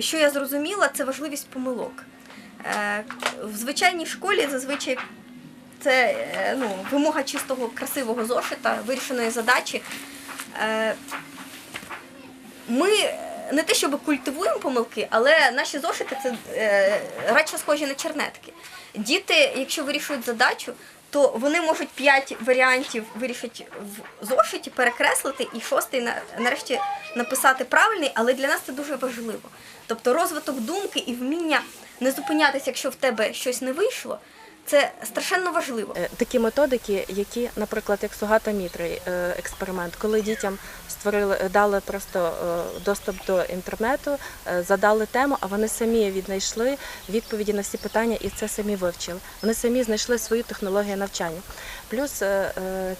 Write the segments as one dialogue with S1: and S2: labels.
S1: що я зрозуміла, це важливість помилок. Е, В звичайній школі зазвичай це е, ну, вимога чистого красивого зошита, вирішеної задачі. Е, Ми не те, щоб культивуємо помилки, але наші зошити це радше схожі на чернетки. Діти, якщо вирішують задачу, то вони можуть п'ять варіантів вирішити в зошиті, перекреслити і шостий нарешті написати правильний, але для нас це дуже важливо. Тобто розвиток думки і вміння не зупинятися, якщо в тебе щось не вийшло, це страшенно важливо.
S2: Е, Такі методики, які, наприклад, як Сугата Мітри е, експеримент, коли дітям створили, е, дали просто доступ до інтернету, задали тему, а вони самі віднайшли відповіді на всі питання і це самі вивчили. Вони самі знайшли свою технологію навчання. Плюс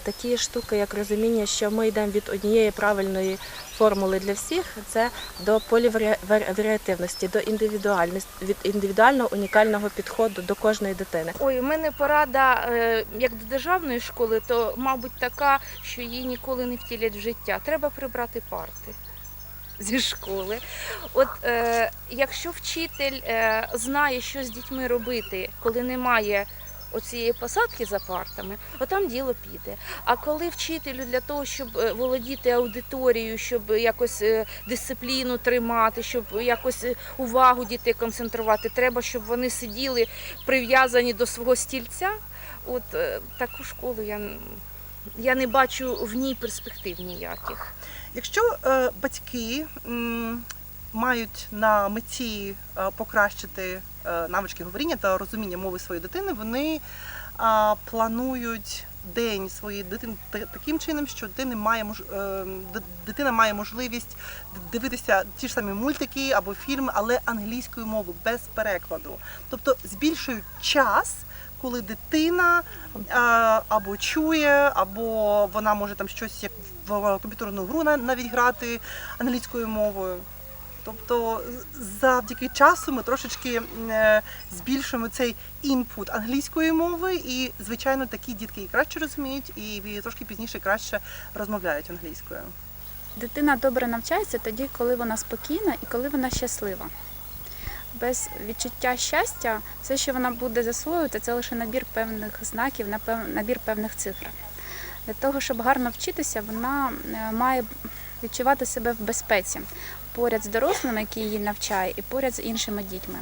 S2: такі штуки, як розуміння, що ми йдемо від однієї правильної формули для всіх, це до поліваріативності, до індивідуальності, від індивідуального унікального підходу до кожної дитини.
S3: Ой, у мене порада е, як до державної школи, то мабуть така, що її ніколи не втілять в життя. Треба прибрати парти зі школи. От е, якщо вчитель е, знає, що з дітьми робити, коли немає оцієї посадки за партами, отам діло піде. А коли вчителю для того, щоб е, володіти аудиторією, щоб якось е, дисципліну тримати, щоб якось е, увагу дітей концентрувати, треба, щоб вони сиділи прив'язані до свого стільця. От таку школу я, я не бачу в ній перспектив ніяких.
S4: Якщо е, батьки м, мають на меті е, покращити е, навички говоріння та розуміння мови своєї дитини, вони планують день своєї дитини та- таким чином, що дитина має е, дитина має можливість дивитися ті ж самі мультики або фільми, але англійською мовою без перекладу. Тобто збільшують час. Коли дитина або чує, або вона може там щось як в комп'ютерну гру на- навіть грати англійською мовою. Тобто завдяки часу ми трошечки е, збільшуємо цей інпут англійської мови, і звичайно такі дітки і краще розуміють, і трошки пізніше краще розмовляють англійською.
S5: Дитина добре навчається тоді, коли вона спокійна і коли вона щаслива. Без відчуття щастя, все, що вона буде засвоювати, це лише набір певних знаків, набір певних цифр. Для того, щоб гарно вчитися, вона е, має відчувати себе в безпеці поряд з дорослими, які її навчає, і поряд з іншими дітьми.